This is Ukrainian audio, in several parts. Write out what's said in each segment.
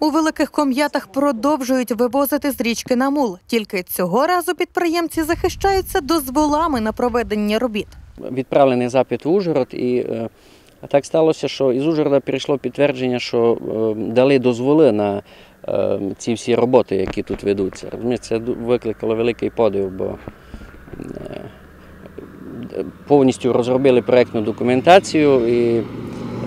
У великих ком'ятах продовжують вивозити з річки на мул. Тільки цього разу підприємці захищаються дозволами на проведення робіт. відправлений запит в Ужгород, і е, так сталося, що із Ужгорода прийшло підтвердження, що е, дали дозволи на е, ці всі роботи, які тут ведуться. Це викликало великий подив, бо повністю розробили проєктну документацію і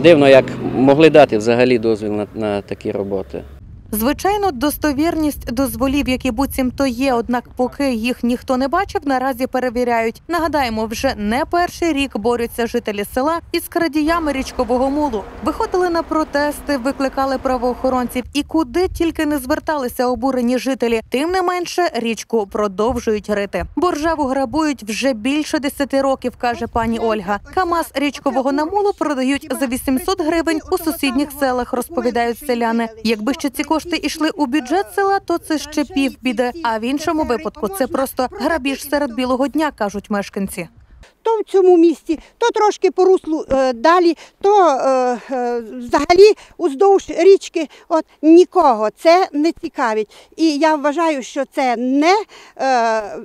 дивно, як могли дати взагалі дозвіл на, на такі роботи. Звичайно, достовірність дозволів, які буцімто є, однак поки їх ніхто не бачив, наразі перевіряють. Нагадаємо, вже не перший рік борються жителі села із крадіями річкового мулу. Виходили на протести, викликали правоохоронців і куди тільки не зверталися обурені жителі. Тим не менше, річку продовжують рити. Боржаву грабують вже більше 10 років, каже пані Ольга. Камаз річкового намулу продають за 800 гривень у сусідніх селах, розповідають селяни. Якби ще ці кошти йшли у бюджет села, то це ще півбіди. А в іншому випадку це просто грабіж серед білого дня, кажуть мешканці. то в цьому місті, то трошки по руслу е, далі, то е, е, взагалі уздовж річки. От нікого це не цікавить. І я вважаю, що це не е,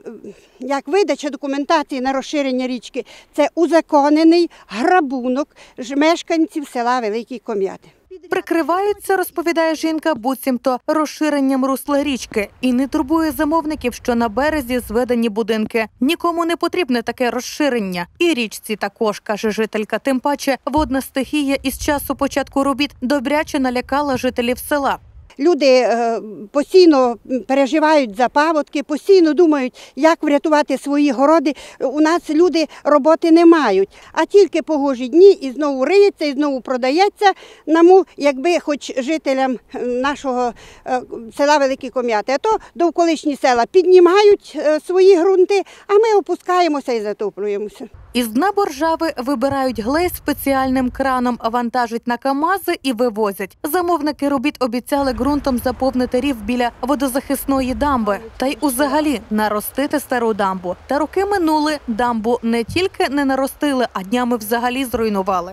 як видача документації на розширення річки, це узаконений грабунок мешканців села Великі Ком'яти. Прикриваються, розповідає жінка, буцімто розширенням русла річки і не турбує замовників, що на березі зведені будинки. Нікому не потрібне таке розширення. І річці також каже жителька. Тим паче водна стихія із часу початку робіт добряче налякала жителів села. Люди е, постійно переживають за паводки, постійно думають, як врятувати свої городи. У нас люди роботи не мають, а тільки погожі дні і знову риється, і знову продається наму, якби хоч жителям е, нашого е, села Великі Ком'яти. А то довколишні села піднімають свої ґрунти, а ми опускаємося і затоплюємося. Із дна боржави вибирають глей спеціальним краном, вантажать на камази і вивозять. Замовники робіт обіцяли ґрунтом заповнити рів біля водозахисної дамби, та й узагалі наростити стару дамбу. Та роки минули. Дамбу не тільки не наростили, а днями взагалі зруйнували.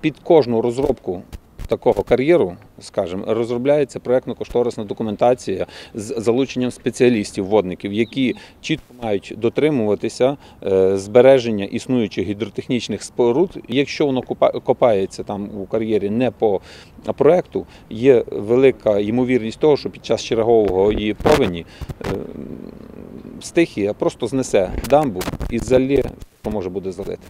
під кожну розробку такого кар'єру, скажімо, розробляється проєктно-кошторисна документація з залученням спеціалістів, водників, які чітко мають дотримуватися е, збереження існуючих гідротехнічних споруд. Якщо воно копається там у кар'єрі не по проекту, є велика ймовірність того, що під час чергового її повені е, стихія просто знесе дамбу і залє, що може буде залити.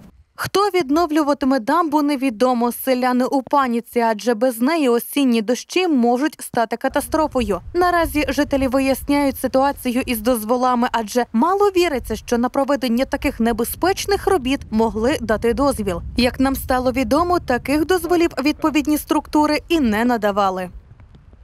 Хто відновлюватиме дамбу, невідомо. Селяни у паніці, адже без неї осінні дощі можуть стати катастрофою. Наразі жителі виясняють ситуацію із дозволами, адже мало віриться, що на проведення таких небезпечних робіт могли дати дозвіл. Як нам стало відомо, таких дозволів відповідні структури і не надавали.